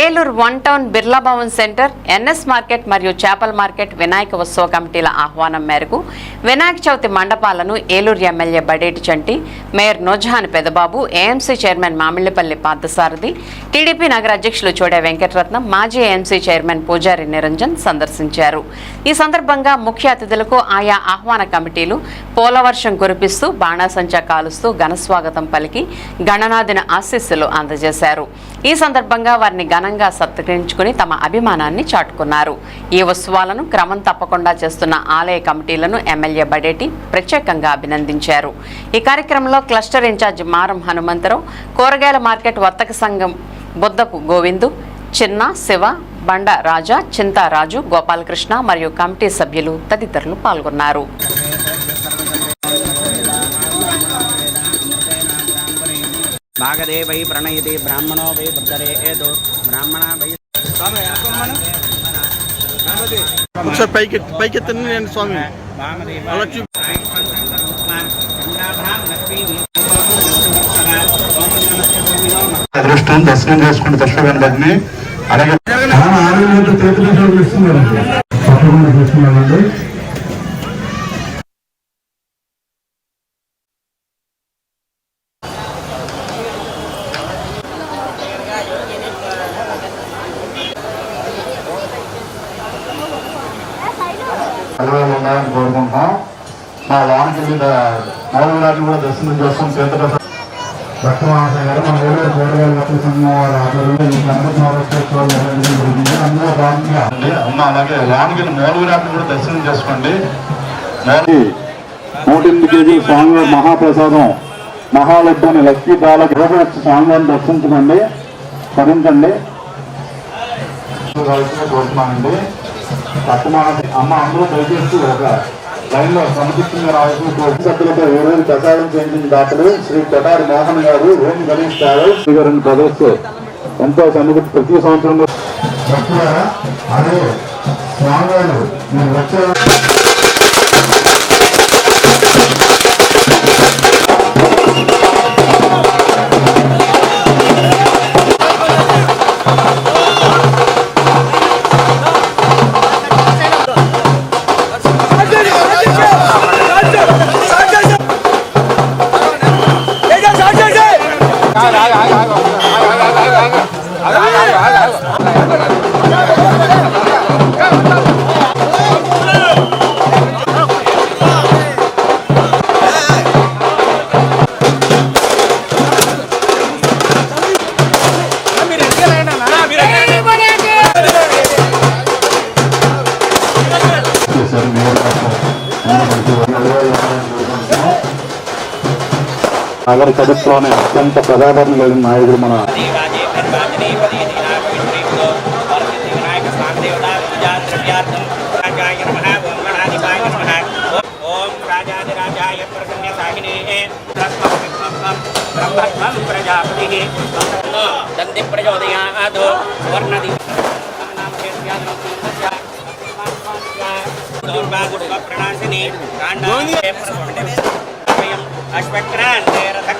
Eluru one town Birla Bhavan centre NS market మరియు చేపల market Vinayaka ఉత్సవ కమిటీల ఆహ్వానం మేరకు Vinayaka Chavithi మండపాలను Eluru MLA Badeti Chanti mayor Nojahan Pedababu AMC chairman Mamillapalli Parthasarathi TDP నగర అధ్యక్షులు చోడే వెంకటరత్నం మాజీ ఏఎంసీ చైర్మన్ పూజారి నిరంజన్ సందర్శించారు. ఈ సందర్భంగా ముఖ్య అతిథులకు ఆయా ఆహ్వాన కమిటీలు పోలవర్షం కురిపిస్తూ బాణాసంచా కాలుస్తూ ఘనస్వాగతం పలికి గణనాథిన ఆశీస్సులు అందజేశారు. ఈ సందర్భంగా వారిని ఘనంగా సత్కరించుకుని తమ అభిమానాన్ని చాటుకున్నారు. ఈ ఉత్సవాలను క్రమం తప్పకుండా చేస్తున్న ఆలయ కమిటీలను ఎమ్మెల్యే బడేటి ప్రత్యేకంగా అభినందించారు. ఈ కార్యక్రమంలో క్లస్టర్ ఇన్ఛార్జ్ మారం హనుమంతరావు కూరగాయల మార్కెట్ వర్తక సంఘం బుద్ధపు గోవిందు చిన్న శివ బండ రాజా చింతారాజు గోపాలకృష్ణ మరియు కమిటీ సభ్యులు తదితరులు పాల్గొన్నారు. భాగదే వై ప్రణయతి బ్రాహ్మణో వై బుద్ధరే ఏదో బ్రాహ్మణ వై ఒకసారి పైకి పైకెత్తండి నేను స్వామి. అలా చూ అదృష్టం దర్శనం చేసుకుని దర్శనం అలాగే చేతులు తప్పకుండా సెలవులు ఉండాలని కోరుకుంటున్నాం. మా వానికి మీద నాటిని కూడా దర్శనం చేస్తాం. చేతుల భక్తమాసం గారు మన ఊళ్ళో కూరగాయల భక్తుల సంఘం వారి ఆధ్వర్యంలో ఈ గణపతి నవరాత్రోత్సవాలు నిర్వహించడం జరిగింది. అందులో భాగంగా అండి అమ్మ అలాగే వానికి కూడా దర్శనం చేసుకోండి. నూట ఎనిమిది కేజీల స్వామివారి మహాప్రసాదం మహాలబ్బాని లక్ష్మీ బాలకి స్వామివారిని దర్శించకండి. స్మరించండి. కోరుతున్నానండి. పట్టణానికి అమ్మ అందరూ దయచేసి ఒక లైన్లో రావాల్సిన సభ్యులతో ఈ రోజు ప్రసాదం చేయించిన శ్రీ కొటారి మోహన్ గారు ఓం గణేష్ గారు గారిని ప్రదర్శిస్తూ ఎంతో సన్నిధి ప్రతి సంవత్సరంలో అదే స్వామివారు మీరు వచ్చే Gracias. ನಗರ ಚರಿತ್ರೆ ಅತ್ಯಂತ ಪ್ರಜಾದರಣ ನಾಯಕರು मन प्रजापति दंति प्रणाशिनी कांडायम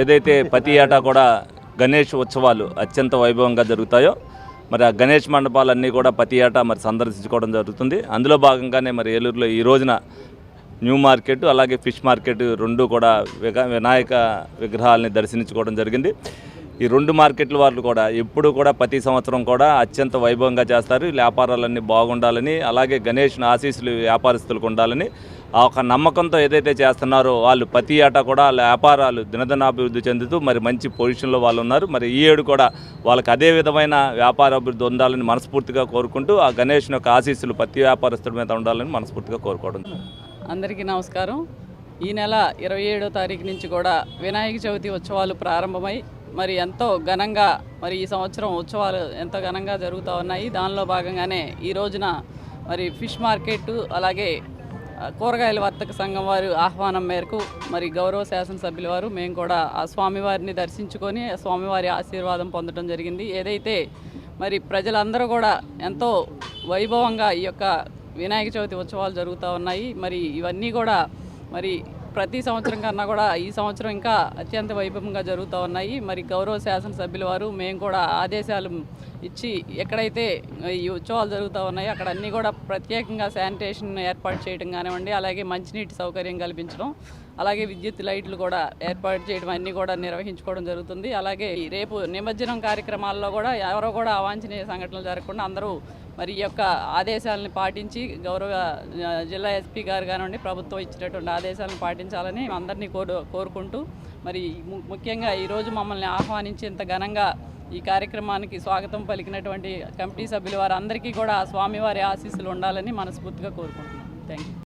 ఏదైతే ప్రతి ఏటా కూడా గణేష్ ఉత్సవాలు అత్యంత వైభవంగా జరుగుతాయో మరి ఆ గణేష్ మండపాలన్నీ కూడా ప్రతి ఏటా మరి సందర్శించుకోవడం జరుగుతుంది. అందులో భాగంగానే మరి ఏలూరులో ఈ రోజున న్యూ మార్కెట్ అలాగే ఫిష్ మార్కెట్ రెండు కూడా వినాయక విగ్రహాలని దర్శించుకోవడం జరిగింది. ఈ రెండు మార్కెట్ల వాళ్ళు కూడా ఎప్పుడు కూడా ప్రతి సంవత్సరం కూడా అత్యంత వైభవంగా చేస్తారు. వ్యాపారాలన్నీ బాగుండాలని అలాగే గణేష్ని ఆశీస్సులు వ్యాపారస్తులకు ఉండాలని ఆ ఒక నమ్మకంతో ఏదైతే చేస్తున్నారో వాళ్ళు ప్రతి ఏటా కూడా వాళ్ళ వ్యాపారాలు దినదినాభివృద్ధి చెందుతూ మరి మంచి పొజిషన్లో వాళ్ళు ఉన్నారు. మరి ఈ ఏడు కూడా వాళ్ళకి అదే విధమైన వ్యాపార అభివృద్ధి ఉండాలని మనస్ఫూర్తిగా కోరుకుంటూ ఆ గణేష్ యొక్క ఆశీస్సులు ప్రతి వ్యాపారస్తుడి మీద ఉండాలని మనస్ఫూర్తిగా కోరుకోవడం. అందరికీ నమస్కారం. ఈ నెల ఇరవై ఏడో తారీఖు నుంచి కూడా వినాయక చవితి ఉత్సవాలు ప్రారంభమై మరి ఎంతో ఘనంగా మరి ఈ సంవత్సరం ఉత్సవాలు ఎంతో ఘనంగా జరుగుతూ ఉన్నాయి. దానిలో భాగంగానే ఈ రోజున మరి ఫిష్ మార్కెట్ అలాగే కూరగాయల వర్తక సంఘం వారి ఆహ్వానం మేరకు మరి గౌరవ శాసనసభ్యుల వారు మేము కూడా ఆ స్వామివారిని దర్శించుకొని ఆ స్వామివారి ఆశీర్వాదం పొందడం జరిగింది. ఏదైతే మరి ప్రజలందరూ కూడా ఎంతో వైభవంగా ఈ యొక్క వినాయక చవితి ఉత్సవాలు జరుగుతూ ఉన్నాయి. మరి ఇవన్నీ కూడా మరి ప్రతి సంవత్సరం కన్నా కూడా ఈ సంవత్సరం ఇంకా అత్యంత వైభవంగా జరుగుతూ ఉన్నాయి. మరి గౌరవ శాసనసభ్యుల వారు మేము కూడా ఆదేశాలు ఇచ్చి ఎక్కడైతే ఈ ఉత్సవాలు జరుగుతూ ఉన్నాయో అక్కడ అన్నీ కూడా ప్రత్యేకంగా శానిటేషన్ ఏర్పాటు చేయడం కానివ్వండి అలాగే మంచినీటి సౌకర్యం కల్పించడం అలాగే విద్యుత్ లైట్లు కూడా ఏర్పాటు చేయడం అన్నీ కూడా నిర్వహించుకోవడం జరుగుతుంది. అలాగే రేపు నిమజ్జనం కార్యక్రమాల్లో కూడా ఎవరో కూడా అవాంఛనీయ సంఘటనలు జరగకుండా అందరూ మరి ఈ యొక్క ఆదేశాలను పాటించి గౌరవ జిల్లా ఎస్పీ గారు కానివ్వండి ప్రభుత్వం ఇచ్చినటువంటి ఆదేశాలను పాటించాలని అందరినీ కోరు కోరుకుంటూ మరి ముఖ్యంగా ఈరోజు మమ్మల్ని ఆహ్వానించి ఇంత ఘనంగా ఈ కార్యక్రమానికి స్వాగతం పలికినటువంటి కమిటీ సభ్యుల వారందరికీ కూడా స్వామివారి ఆశీస్సులు ఉండాలని మనస్ఫూర్తిగా కోరుకుంటున్నాం. Thank you